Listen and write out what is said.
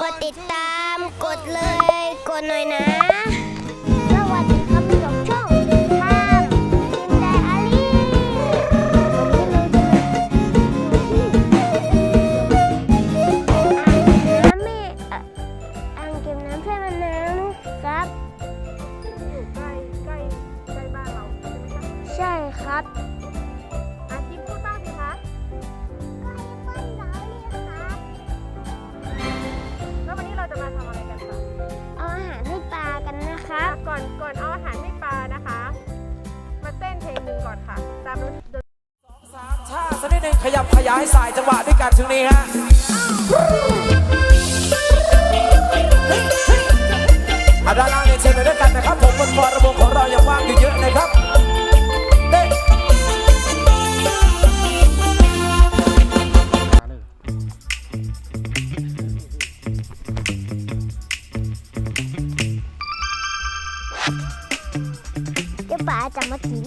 กดติดตาม กดเลย กดหน่อยนะ ก่อนค่ะ ตามดนตรีสามชาสักนิดหนึ่งขยับขยายสายจังหวะด้วยกันช่วงนี้ฮะอาด้านล่างเนี่ยเชิญไปด้วยกันนะครับ ผมบนฟอระบบของเรายังว่างอยู่เยอะนะครับเด้เดี๋ยวปลาจะมากิน